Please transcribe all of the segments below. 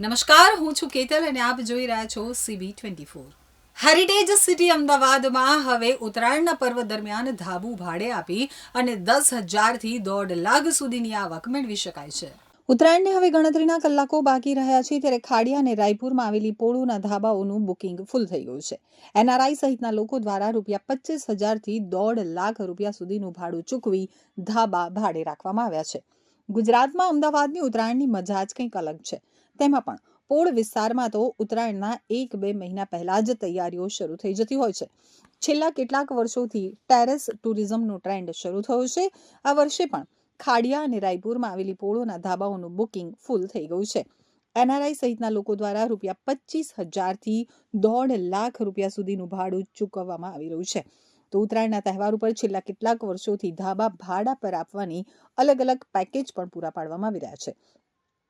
નમસ્કાર, હું છું કેતલ અને આપ જોઈ રહ્યા છો CB twenty four heritage city અમદાવાદમાં હવે ઉત્તરાયણના પર્વ દરમિયાન ધાબુ ભાડે આપી અને દસ હજારથી દોઢ લાખ સુધીની આવક મેળવી શકાય છે. ઉત્તરાયણને હવે ગણતરીના કલાકો બાકી રહ્યા છે ત્યારે ખાડિયા અને રાયપુરમાં આવેલી પોળુના ધાબાઓનું બુકિંગ ફૂલ થઈ ગયું છે. એનઆરઆઈ સહિતના લોકો દ્વારા રૂપિયા પચીસ હજારથી દોઢ લાખ રૂપિયા સુધીનું ભાડું ચૂકવી ધાબા ભાડે રાખવામાં આવ્યા છે. ગુજરાતમાં અમદાવાદની ઉત્તરાયણની મજા જ કંઈક અલગ છે. તેમાં પણ પોળ વિસ્તારમાં તો ઉત્તરાયણના એક બે મહિના પહેલાં જ તૈયારીઓ શરૂ થઈ જતી હોય છે. છેલ્લા કેટલાક વર્ષોથી ટેરેસ ટુરિઝમનો ટ્રેન્ડ શરૂ થયો છે. આ વર્ષે પણ ખાડિયા અને રાયપુરમાં આવેલી પોળોના ધાબાઓનું બુકિંગ ફૂલ થઈ ગયું છે. એનઆરઆઈ સહિતના લોકો દ્વારા રૂપિયા પચીસ હજારથી દોઢ લાખ રૂપિયા સુધીનું ભાડું ચૂકવવામાં આવી રહ્યું છે. તો ઉત્તરાયણના તહેવાર ઉપર છેલ્લા કેટલાક વર્ષોથી ધાબા ભાડા પર આપવાની અલગ અલગ પેકેજ પણ પૂરા પાડવામાં આવી રહ્યા છે.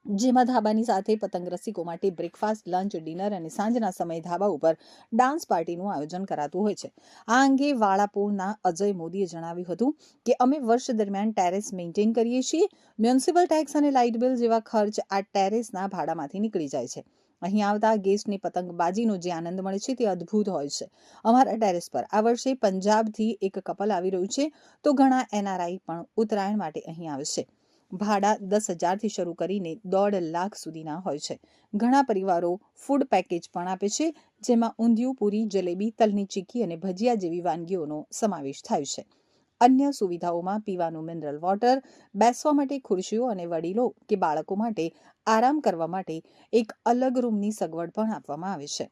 જેમાં ધાબાની સાથે પતંગ રસિકો માટે બ્રેકફાસ્ટ લંચ ડિનર અને સાંજના સમયે ધાબા ઉપર ડાન્સ પાર્ટીનું આયોજન કરાતું હોય છે. આ અંગે વાળાપોળના અજય મોદીએ જણાવ્યું હતું કે, અમે વર્ષ દરમિયાન ટેરેસ મેન્ટેન કરીએ છીએ. મ્યુનિસિપલ ટેક્સ અને લાઇટ બિલ જેવા ખર્ચ આ ટેરેસના ભાડામાંથી નીકળી જાય છે. અહીં આવતા ગેસ્ટને પતંગબાજીનો જે આનંદ મળે છે તે અદ્ભુત હોય છે. અમારા ટેરેસ પર આ વર્ષે પંજાબથી એક કપલ આવી રહ્યું છે, તો ઘણા એનઆરઆઈ પણ ઉત્તરાયણ માટે અહીં આવે છે. ભાડા દસ હજારથી શરૂ કરીને દોઢ લાખ સુધીના હોય છે. ઘણા પરિવારો ફૂડ પેકેજ પણ આપે છે, જેમાં ઊંધિયું, પૂરી, જલેબી, તલની ચીકી અને ભજીયા જેવી વાનગીઓનો સમાવેશ થાય છે. અન્ય સુવિધાઓમાં પીવાનું મિનરલ વોટર બેસવા માટે ખુરશીઓ અને વડીલો કે બાળકો માટે આરામ કરવા માટે એક અલગ રૂમની સગવડ પણ આપવામાં આવે છે.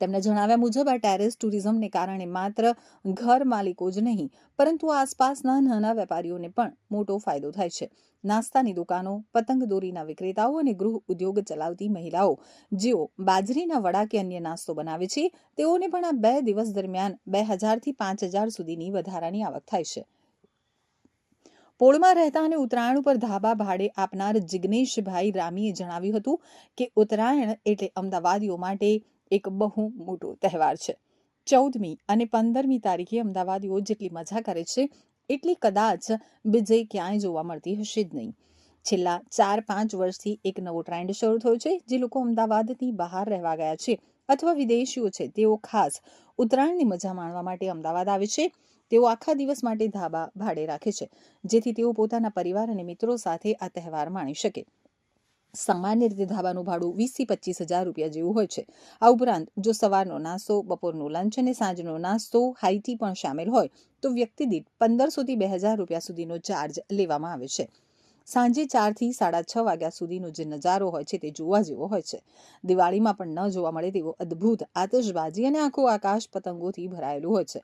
તેમના જણાવ્યા મુજબ, આ ટેરેસ ટુરિઝમને કારણે માત્ર ઘર માલિકો જ નહીં, પરંતુ આસપાસના નાના વેપારીઓને પણ મોટો ફાયદો થાય છે. નાસ્તાની દુકાનો, પતંગ દોરીના વિક્રેતાઓ અને ગૃહ ઉદ્યોગ ચલાવતી મહિલાઓ, જેઓ બાજરીના વડા કે અન્ય નાસ્તો બનાવે છે, તેઓને પણ આ બે દિવસ દરમિયાન બે હજારથી પાંચ હજાર સુધીની વધારાની આવક થાય છે. પોળમાં રહેતા અને ઉત્તરાયણ ઉપર ધાબા ભાડે આપનાર જિગ્નેશભાઈ રામીએ જણાવ્યું હતું કે, ઉત્તરાયણ એટલે અમદાવાદીઓ માટે એક બહુ મોટો તહેવાર છે. ચૌદમી અને પંદરમી તારીખે અમદાવાદીઓ જેટલી મજા કરે છે, એટલી કદાચ બીજે ક્યાંય જોવા મળતી હશે જ નહીં. છેલ્લા ચાર પાંચ વર્ષથી એક નવો ટ્રેન્ડ શરૂ થયો છે, જે લોકો અમદાવાદની બહાર રહેવા ગયા છે અથવા વિદેશીઓ છે, તેઓ ખાસ ઉત્તરાયણની મજા માણવા માટે અમદાવાદ આવે છે. તેઓ આખા દિવસ માટે ધાબા ભાડે રાખે છે, જેથી તેઓ પોતાના પરિવાર અને મિત્રો સાથે આ તહેવાર માણી શકે. સામાન્ય રીતે ધાબાનું ભાડું વીસથી પચીસ હજાર રૂપિયા જેવું હોય છે. આ ઉપરાંત, જો સવારનો નાસ્તો, બપોરનો લંચ અને સાંજનો નાસ્તો હાઈટી પણ સામેલ હોય, તો વ્યક્તિ દીઠ પંદરસોથી બે હજાર રૂપિયા સુધીનો ચાર્જ લેવામાં આવે છે. સાંજે ચારથી સાડા છ વાગ્યા સુધીનો જે નજારો હોય છે તે જોવા જેવો હોય છે. દિવાળીમાં પણ ન જોવા મળે તેવો અદ્ભુત આતશબાજી અને આખું આકાશ પતંગોથી ભરાયેલું હોય છે.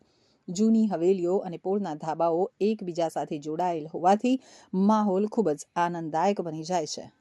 જૂની હવેલીઓ અને પોળના ધાબાઓ એકબીજા સાથે જોડાયેલ હોવાથી માહોલ ખૂબ જ આનંદદાયક બની જાય છે.